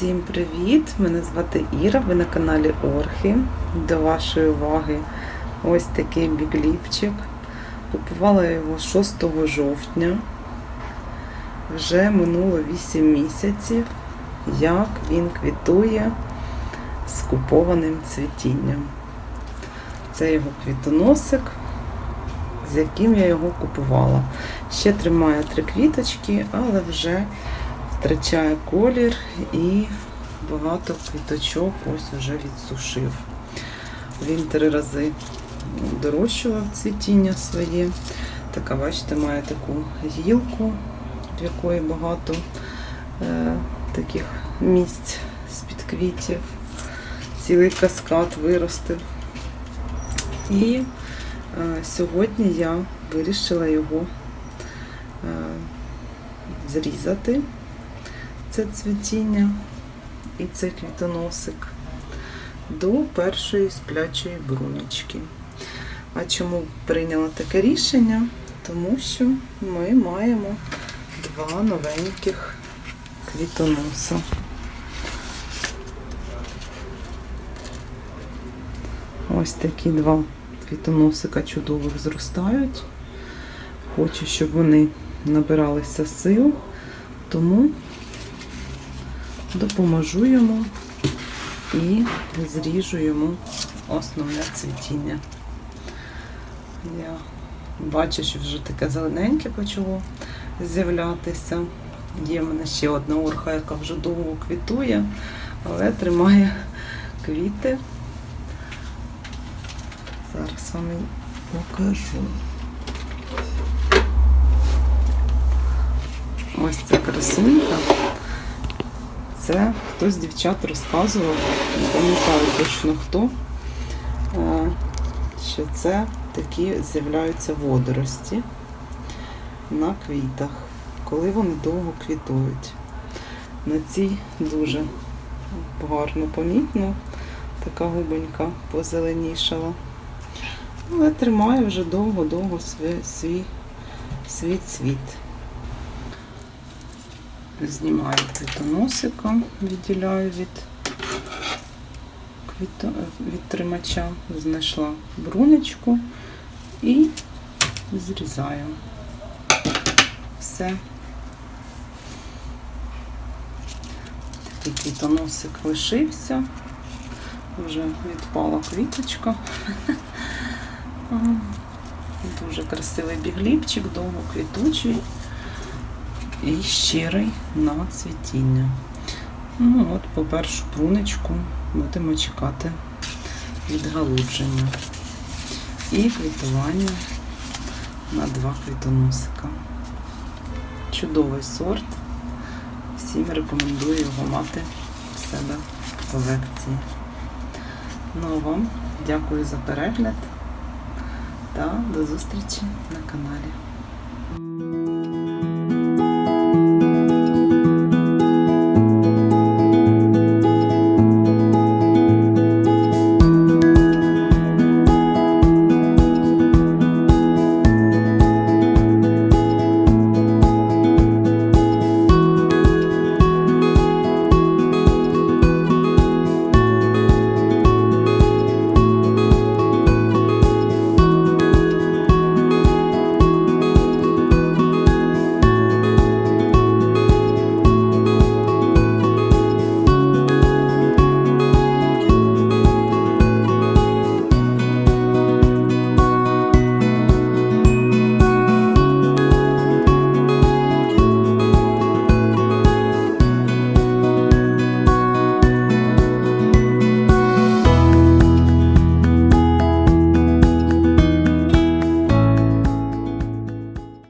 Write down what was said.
Привіт! Мене звати Іра, ви на каналі Орхи. До вашої уваги ось такий бігліпчик. Купувала його 6 жовтня. Вже минуло 8 місяців, як він квітує з купованим цвітінням. Це його квітоносик, з яким я його купувала. Ще тримає три квіточки, але вже втрачає колір і багато квіточок ось вже відсушив. Він три рази дорощував цвітіння своє. Така, бачите, має таку гілку, в якої багато е, таких місць з-під квітів. Цілий каскад виростив. І е, сьогодні я вирішила його е, зрізати це цвітіння і цей квітоносик до першої сплячої брунечки. А чому прийняла таке рішення? Тому що ми маємо два новеньких квітоноса. Ось такі два квітоносика чудових зростають. Хочу, щоб вони набиралися сил, тому допоможу йому і зріжу йому основне цвітіння. Я бачу, що вже таке зелененьке почало з'являтися. Є в мене ще одна орха, яка вже довго квітує, але тримає квіти. Зараз вам і покажу. Ось ця красунька. Це хтось з дівчат розказував, не пам'ятаю точно хто, е, що це такі з'являються водорості на квітах, коли вони довго квітують. На цій дуже гарно помітно, така губонька позеленішала. Але тримає вже довго-довго свій, свій, свій цвіт. Знімаю квітоносика, відділяю від, квіто, від тримача, знайшла брунечку і зрізаю все. Такий квітоносик лишився, вже відпала квіточка. Дуже красивий бігліпчик, довго квітучий і щирий на цвітіння. Ну от, по першу прунечку будемо чекати відгалудження. І квітування на два квітоносика. Чудовий сорт. Всім рекомендую його мати в себе в колекції. Ну а вам дякую за перегляд та до зустрічі на каналі.